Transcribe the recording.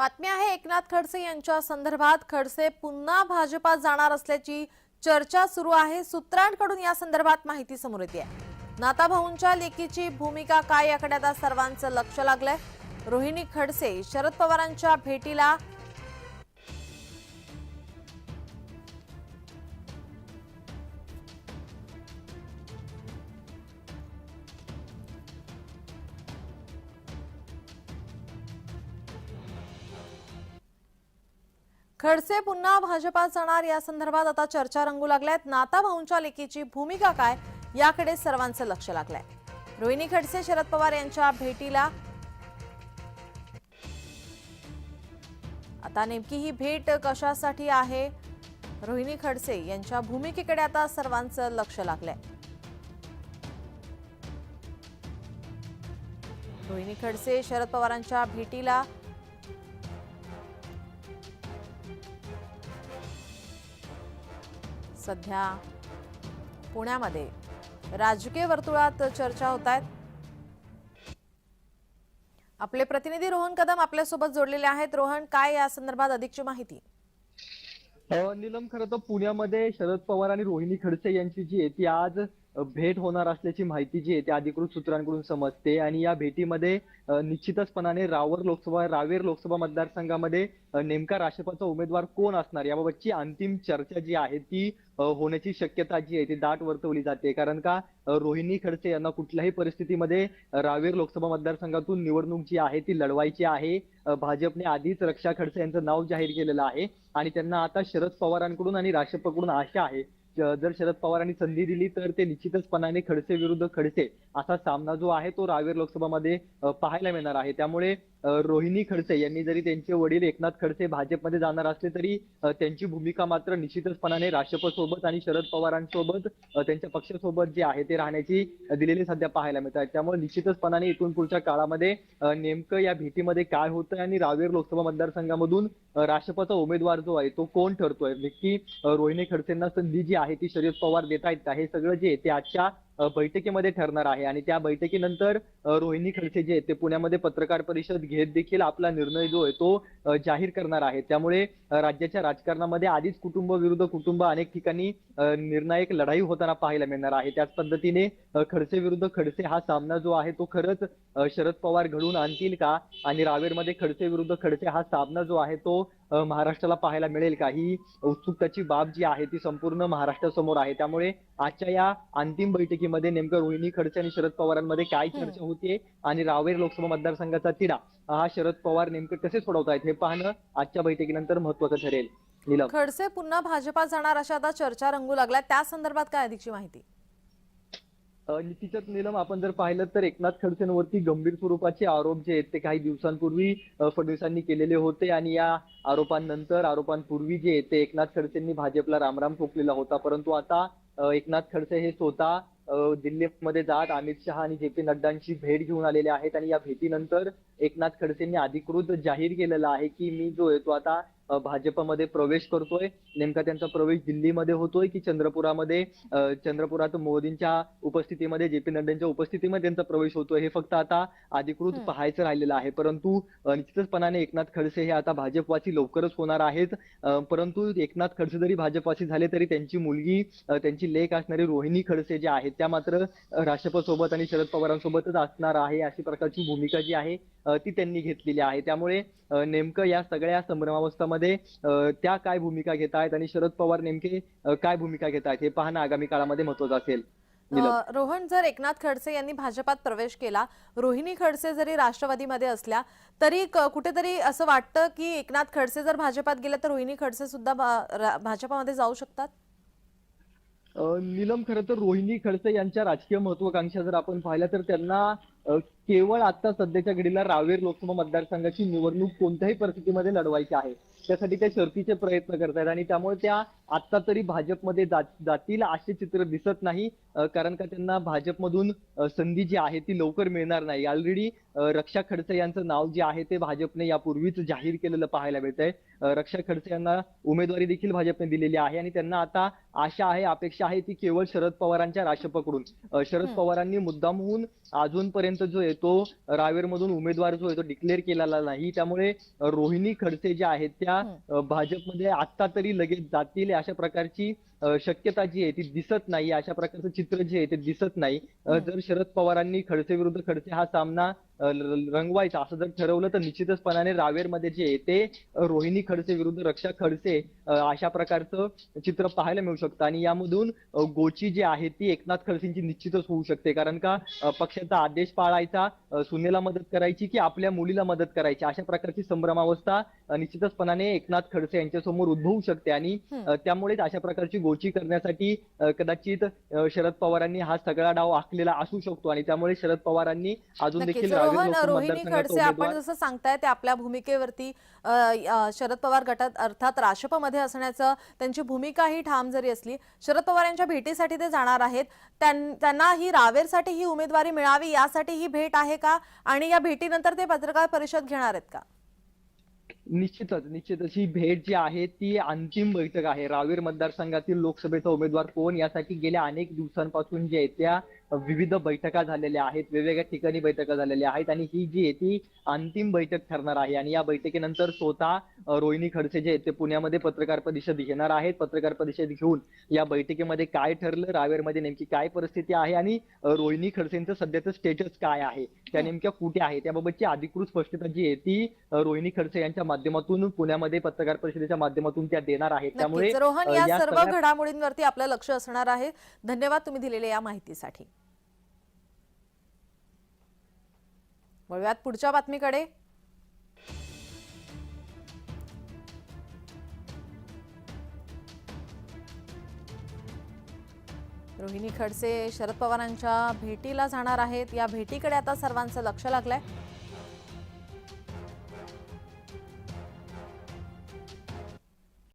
बातमी आहे एकनाथ खडसे यांच्या संदर्भात खडसे पुन्हा भाजपात जाणार असल्याची चर्चा सुरू आहे. सूत्रांकडून या संदर्भात माहिती समोर येते. नाताभाऊंच्या लेकीची भूमिका काय याकडे आता सर्वांचं लक्ष लागलंय. रोहिणी खडसे शरद पवारांच्या भेटीला खडसे पुन्हा भाजपात जाणार या संदर्भात आता चर्चा रंगू लागल्यात. नाताभाऊंच्या लेकीची भूमिका काय याकडे सर्वांचं लक्ष लागलंय. रोहिणी खडसे शरद पवार यांच्या भेटीला. आता नेमकी ही भेट कशासाठी आहे? रोहिणी खडसे यांच्या भूमिकेकडे आता सर्वांचं लक्ष लागलंय. रोहिणी खडसे शरद पवारांच्या भेटीला. सध्या पुण्यामध्ये राजकीय वर्तुळात चर्चा होत आहेत. आपले प्रतिनिधी रोहन कदम आपल्यासोबत जोडलेले आहेत. रोहन काय या संदर्भात अधिकची माहिती? अ, नीलम खरं तर पुण्यामध्ये शरद पवार आणि रोहिणी खडसे यांची जी आहे ती आज भेट होणार असल्याची माहिती जी आहे ती अधिकृत सूत्रांकडून समजते आणि या भेटीमध्ये निश्चितचपणाने रावर लोकसभा रावेर लोकसभा मतदारसंघामध्ये नेमका राष्ट्रपतीचा उमेदवार कोण असणार? याबाबतची अंतिम चर्चा जी आहे ती होण्याची शक्यता जी आहे ती दाट वर्तवली जाते. कारण का रोहिणी खडसे यांना कुठल्याही परिस्थितीमध्ये रावेर लोकसभा मतदारसंघातून निवडणूक जी आहे ती लढवायची आहे. भाजपने आधीच रक्षा खडसे यांचं नाव जाहीर केलेलं आहे. आणि त्यांना आता शरद पवारांकडून आणि राष्ट्रपतीकडून आशा आहे जर शरद पवारांनी संधी दिली तर ते निश्चितचपणाने खडसे विरुद्ध खडसे असा सामना जो आहे तो रावेर लोकसभामध्ये पाहायला मिळणार आहे. त्यामुळे रोहिणी खडसे यांनी जरी त्यांचे वडील एकनाथ खडसे भाजपमध्ये जाणार असले तरी त्यांची भूमिका मात्र निश्चितचपणाने राष्ट्रपतीसोबत आणि शरद पवारांसोबत त्यांच्या पक्षासोबत जे आहे ते राहण्याची दिलेली सध्या पाहायला मिळतात. त्यामुळे निश्चितचपणाने इथून पुढच्या काळामध्ये नेमकं या भेटीमध्ये काय होतंय आणि रावेर लोकसभा मतदारसंघामधून राष्ट्रपतीचा उमेदवार जो आहे तो कोण ठरतोय? नक्की रोहिणी खडसेंना संधी जी आहे ती शरद पवार देत आहेत का? हे सगळं जे आहे ते आजच्या बैठकीमध्ये ठरणार आहे. आणि त्या बैठकीनंतर रोहिणी खडसे जे आहेत ते पुण्यामध्ये पत्रकार परिषद घेत देखील आपला निर्णय जो आहे तो जाहीर करणार आहे त्यामुळे राज्याच्या राजकारणामध्ये आधीच कुटुंब विरुद्ध कुटुंब अनेक ठिकाणी निर्णायक लढाई होताना पाहायला मिळणार आहे. त्याच पद्धतीने खडसे विरुद्ध खडसे हा सामना जो आहे तो खरंच शरद पवार घडून आणतील का? आणि रावेरमध्ये खडसे विरुद्ध खडसे हा सामना जो आहे तो महाराष्ट्राला पाहायला मिळेल का? ही उत्सुकताची बाब जी आहे ती संपूर्ण महाराष्ट्रासमोर आहे. त्यामुळे आजच्या या अंतिम बैठकीमध्ये नेमकं रोहिणी खडसे आणि शरद पवारांमध्ये काय चर्चा होतीये आणि रावेर लोकसभा मतदारसंघाचा तिढा हा शरद पवार नेमकं कसे सोडवतायत हे पाहणं आजच्या बैठकीनंतर महत्वाचं ठरेल. खडसे पुन्हा भाजपात जाणार अशा आता चर्चा रंगू लागल्या. त्या संदर्भात काय अधिकची माहिती? निश्चितच निलम आपण जर पाहिलं तर एकनाथ खडसेंवरती गंभीर स्वरूपाचे आरोप जे आहेत ते काही दिवसांपूर्वी फडणवीसांनी केलेले होते आणि या आरोपांनंतर आरोपांपूर्वी जे ते एकनाथ खडसेंनी भाजपला रामराम ठोकलेला होता. परंतु आता एकनाथ खडसे हे स्वतः दिल्लीमध्ये जात. अमित शहा आणि जे पी नड्डांची भेट घेऊन आलेले आहेत आणि या भेटीनंतर एकनाथ खडसेंनी अधिकृत जाहीर केलेलं आहे की मी जो आहे तो आता भाजपमध्ये प्रवेश करतोय. नेमका त्यांचा प्रवेश दिल्लीमध्ये होतोय की चंद्रपुरामध्ये? चंद्रपुरात मोदींच्या उपस्थितीमध्ये जे पी नड्डांच्या उपस्थितीमध्ये त्यांचा प्रवेश होतोय. हे फक्त आता अधिकृत. पाहायचं राहिलेलं आहे. परंतु अ, निश्चितपणाने एकनाथ खडसे हे आता भाजपवासी लवकरच होणार आहेत. परंतु एकनाथ खडसे जरी भाजपवासी झाले तरी त्यांची मुलगी त्यांची लेख असणारी रोहिणी खडसे जे आहेत त्या मात्र राष्ट्रपतीसोबत आणि शरद पवारांसोबतच असणार आहे अशी प्रकारची भूमिका जी आहे ती त्यांनी घेतलेली आहे. त्यामुळे नेमकं या सगळ्या संभ्रमावस्थामध्ये अ, त्या काय भूमिका घेत आहेत आणि शरद पवार नेमके काय भूमिका घेत आहेत हे पाहणं आगामी काळामध्ये महत्वाचं असेल. रोहन जर एकनाथ खडसे यांनी भाजपात प्रवेश केला रोहिणी खडसे जरी राष्ट्रवादीमध्ये असल्या तरी कुठेतरी असं वाटतं की एकनाथ खडसे जर भाजपात गेले तर रोहिणी खडसे सुद्धा भाजपामध्ये जाऊ शकतात? नीलम खरं तर रोहिणी खडसे यांच्या राजकीय महत्वाकांक्षा जर आपण पाहिल्या तर त्यांना केवळ आता सध्याच्या घडीला रावेर लोकसभा मतदारसंघाची निवडणूक कोणत्याही परिस्थितीमध्ये लढवायची आहे. त्यासाठी त्या शर्तीचे प्रयत्न करतायत आणि त्यामुळे त्या आता तरी भाजपमध्ये जात- जातील असे चित्र दिसत नाही. कारण का त्यांना भाजपमधून संधी जी आहे ती लवकर मिळणार नाही. ऑलरेडी रक्षा खडसे यांचं नाव जे आहे ते भाजपने यापूर्वीच जाहीर केलेलं पाहायला मिळतंय. अ, रक्षा खडसे यांना उमेदवारी देखील भाजपने दिलेली आहे आणि त्यांना आता आशा आहे अपेक्षा आहे ती केवळ शरद पवारांच्या राष्ट्रपकडून अ, शरद. पवारांनी मुद्दामहून अजूनपर्यंत अजूनपर्यंत जो आहे तो रावेरमधून उमेदवार जो आहे तो डिक्लेअर केलेला नाही. त्यामुळे रोहिणी खडसे ज्या आहेत त्या अ, भाजपमध्ये आता तरी लगेच जातील अशा प्रकारची शक्यता जी आहे ती दिसत नाही अशा प्रकारचं चित्र जे आहे ते दिसत नाही. जर शरद पवारांनी खडसे विरुद्ध खडसे हा सामना रंगवायचा. असं जर ठरवलं तर निश्चितचपणाने रावेरमध्ये जे ते रोहिणी खडसे विरुद्ध रक्षा खडसे अशा प्रकारचं चित्र पाहायला मिळू शकतं. आणि यामधून गोची जी आहे ती एकनाथ खडसेंची निश्चितच होऊ शकते. कारण का पक्षाचा आदेश पाळायचा सुनेला मदत करायची की आपल्या मुलीला मदत करायची. अशा प्रकारची संभ्रमावस्था निश्चितचपणाने एकनाथ खडसे यांच्यासमोर उद्भवू शकते. आणि त्यामुळेच अशा प्रकारची गोची करण्यासाठी कदाचित शरद पवारांनी हा सगळा डाव आखलेला असू शकतो. आणि त्यामुळे शरद पवारांनी अजून देखील रोहन रोहिणी खडसे आपण जसं सांगताय ते आपल्या भूमिकेवरती शरद पवार गटात अर्थात राशपमध्ये असण्याचं त्यांची भूमिका ही ठाम जरी असली शरद पवार यांच्या भेटीसाठी ते जाणार आहेत. त्यां- त्यांना ही रावेरसाठी ही उमेदवारी मिळावी यासाठी ही भेट आहे का? आणि या भेटीनंतर ते पत्रकार परिषद घेणार आहेत का? निश्चितच निश्चितच. ही भेट जी आहे ती अंतिम बैठक आहे. रावेर मतदारसंघातील लोकसभेचा उमेदवार कोण? यासाठी गेल्या अनेक दिवसांपासून जे त्या विविध बैठका झालेल्या आहेत वेगवेगळ्या ठिकाणी बैठका झालेल्या आहेत आणि ही जी आहे ती अंतिम बैठक ठरणार आहे. आणि या बैठकीनंतर स्वतः रोहिणी खडसे जे आहेत ते पुण्यामध्ये पत्रकार परिषद घेणार आहेत. पत्रकार परिषद घेऊन या बैठकीमध्ये काय ठरलं रावेरमध्ये नेमकी काय परिस्थिती आहे आणि रोहिणी खडसेंचं सध्याचं स्टेटस काय आहे त्या नेमक्या कुठे आहे त्याबाबतची अधिकृत स्पष्टता जी आहे ती रोहिणी खडसे यांच्या माध्यमातून पुण्यामध्ये पत्रकार परिषदेच्या माध्यमातून त्या देणार आहेत. त्यामुळे रोहन या सर्व घडामोडींवरती आपलं लक्ष असणार आहे. धन्यवाद तुम्ही दिलेल्या या माहितीसाठी. वळूयात पुढच्या बातमीकडे. रोहिणी खडसे शरद पवारांच्या भेटीला जाणार आहेत. या भेटीकडे आता सर्वांचं लक्ष लागलंय.